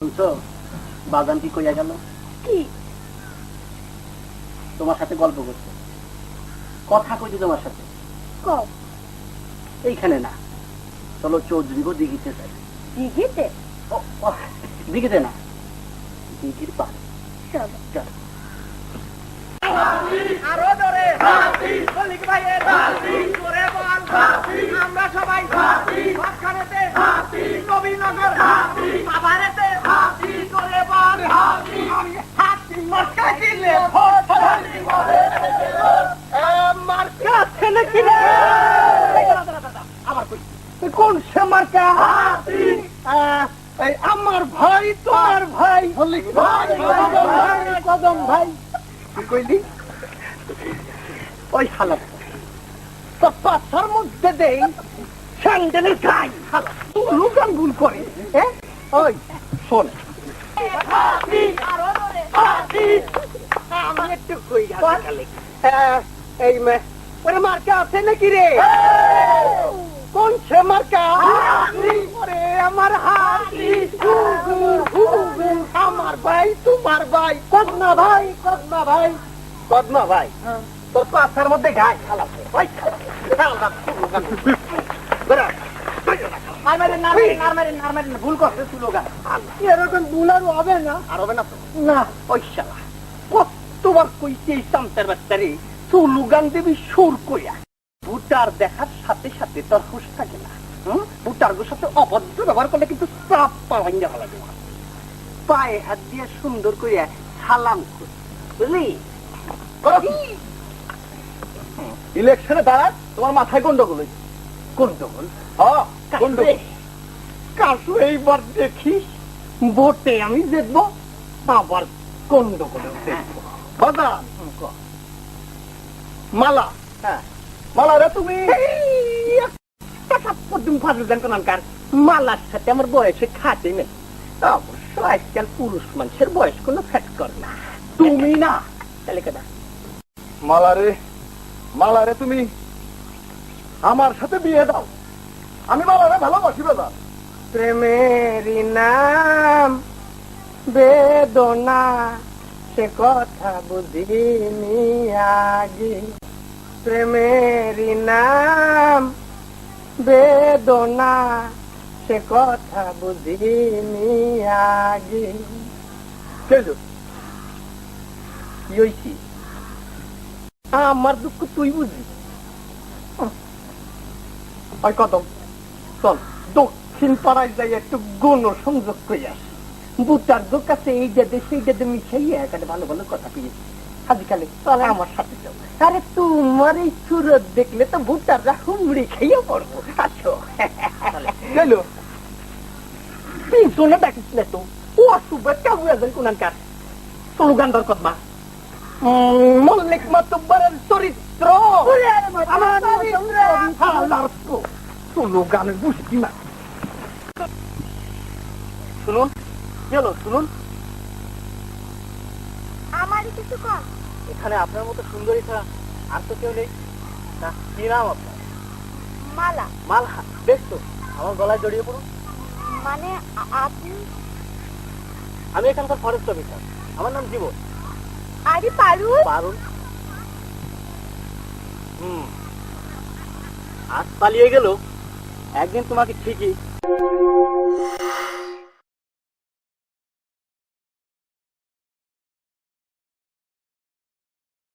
শুনছো? বাগান কি কইয়া গেল? কি? তোমার সাথে গল্প করছে। কথা কইছে তোমার সাথে। এইখানে না। চলো চৌধুরী গো দিঘিতে যাই। দিঘিতে? দিঘিতে না। দিঘির পাড়ে। চলো। চলো। আরও ধরে ভাইয়ের কোন সে মার্কা আমার ভাই তোমার ভাই কদম ভাই কি কইলি? ওই হালাত তো পাথার মধ্যে দেই স্যান্ডেলের গাই লুকান ভুল করে হ্যাঁ ওই শোন। আমি একটু কই এই ওরে মার্কা আছে নাকি রে? আমার হাতি হুগু, হুগু, আমার ভাই তোমার ভাই কদমা ভাই কদমা ভাই। কদমা ভাই তোর পাথার মধ্যে গাই খালাছে ভাই ভুল করছে সুলোগান এরকম বুলার হবে না। আর হবে না না। ওই কতবার কইছে এই সামতার বাচ্চারে? সুলুগান দেবী সুর কইয়া। ভুটার দেখার সাথে সাথে তোর হুশ থাকে না সাথে অভদ্র ব্যবহার করলে কিন্তু চাপ ভালো পায়ে হাত দিয়ে সুন্দর করিয়া সালাম কর। বুঝলি? ইলেকশনে দাঁড়া তোমার মাথায় গন্ডগোল গন্ডগোল? হ্যাঁ গন্ডগোল। কাশু এইবার দেখিস ভোটে আমি দেখব আবার গন্ডগোলে দেখব। বাবা মালা। হ্যাঁ। মালা রে তুমি মালার সাথে আমার বয়সে খাটে নেই। অবশ্য আজকাল পুরুষ মানুষের বয়স কোনো ফ্যাট করে না। তুমি না। তাহলে কেনা মালারে মালারে তুমি আমার সাথে বিয়ে দাও। আমি মালারে ভালোবাসি বেদা প্রেমেরই নাম বেদনা সে কথা বুঝিনি আগে। প্রেমেরই নাম বেদনা সে কথা বুঝিনি আগে। কি আমার দুঃখ তুই বুঝবি ওই কদম চল দক্ষিণ পাড়ায় যাই একটু গণ সংযোগ করে আসি। বুটার এই যাদের সেই যাদের মিশাইয়া এখানে ভালো ভালো কথা পেয়েছি আজকালে আমার সাথে যাও। আরে তোমার এই সুরত দেখলে তো ভুটাররা হুমড়ি খাইয়া পড়ব। আসো কেলো তিনজনে ডাকিস না তো। ও অশুভ কাবু একজন কোনানকার স্লোগান দর কদমা। মল্লিক মাতুব্বারের চরিত্র। আমার স্লোগানের বুঝতি না শুনুন। চলো শুনুন। আমারই কিছু কম। এখানে আপনার মতো সুন্দরী ছাড়া আর তো কেউ নেই। না কি নাম আপনার? মালা। মালহা। বেশ তো আমার গলায় জড়িয়ে পড়ুন। মানে আপনি? আমি এখানকার ফরেস্ট অফিসার আমার নাম জীবন। আরে পারু পারুন হুম। আজ পালিয়ে গেল। একদিন তোমাকে ঠিকই